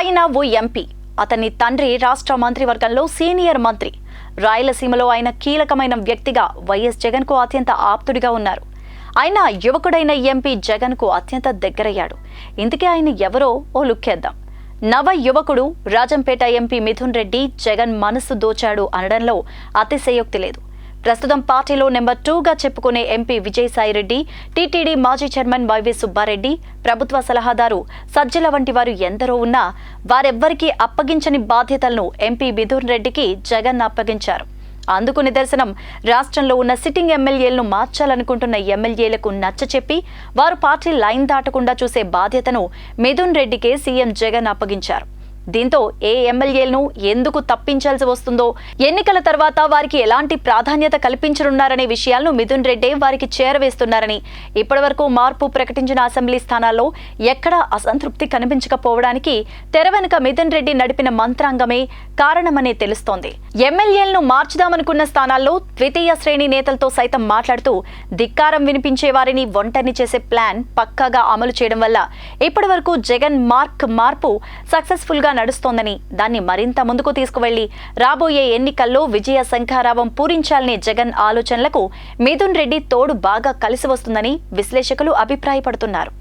ఆయన ఓ ఎంపీ. అతని తండ్రి రాష్ట్ర మంత్రివర్గంలో సీనియర్ మంత్రి. రాయలసీమలో ఆయన కీలకమైన వ్యక్తిగా వైఎస్ జగన్కు అత్యంత ఆప్తుడిగా ఉన్నారు. ఆయన యువకుడైన ఎంపీ జగన్కు అత్యంత దగ్గరయ్యాడు. ఇందుకే ఆయన ఎవరో ఓ లుక్కేద్దాం నవ యువకుడు రాజంపేట ఎంపీ మిథున్ రెడ్డి జగన్ మనసు దోచాడు అనడంలో అతిశయోక్తి లేదు. ప్రస్తుతం పార్టీలో నెంబర్ టూగా చెప్పుకునే ఎంపీ విజయసాయిరెడ్డి టీటీడీ మాజీ చైర్మన్ వైవి సుబ్బారెడ్డి ప్రభుత్వ సలహాదారు సజ్జల వంటి వారు ఎందరో ఉన్నా వారెవ్వరికీ అప్పగించని బాధ్యతలను ఎంపీ మిథున్ రెడ్డికి జగన్ అప్పగించారు. అందుకు నిదర్శనం రాష్ట్రంలో ఉన్న సిట్టింగ్ ఎమ్మెల్యేలను మార్చాలనుకుంటున్న ఎమ్మెల్యేలకు నచ్చచెప్పి వారు పార్టీ లైన్ దాటకుండా చూసే బాధ్యతను మిథున్ రెడ్డికే సీఎం జగన్ అప్పగించారు. దీంతో ఏ ఎమ్మెల్యేలను ఎందుకు తప్పించాల్సి వస్తుందో ఎన్నికల తర్వాత వారికి ఎలాంటి ప్రాధాన్యత కల్పించనున్నారనే విషయాలను మిథున్ రెడ్డే వారికి చేరవేస్తున్నారని ఇప్పటివరకు మార్పు ప్రకటించిన అసెంబ్లీ స్థానాల్లో ఎక్కడా అసంతృప్తి కనిపించకపోవడానికి తెర వెనుక మిథున్ రెడ్డి నడిపిన మంత్రాంగమే కారణమనే తెలుస్తోంది. ఎమ్మెల్యేలను మార్చుదామనుకున్న స్థానాల్లో ద్వితీయ శ్రేణి నేతలతో సైతం మాట్లాడుతూ ధిక్కారం వినిపించే వారిని ఒంటరిని చేసే ప్లాన్ పక్కాగా అమలు చేయడం వల్ల ఇప్పటివరకు జగన్ మార్క్ మార్పు సక్సెస్ఫుల్గా గా నడుస్తోందని దాన్ని మరింత ముందుకు తీసుకువెళ్ళి రాబోయే ఎన్నికల్లో విజయ శంఖారావం పూరించాలనే జగన్ ఆలోచనలకు మిథున్ రెడ్డి తోడు బాగా కలిసి వస్తుందని విశ్లేషకులు అభిప్రాయపడుతున్నారు.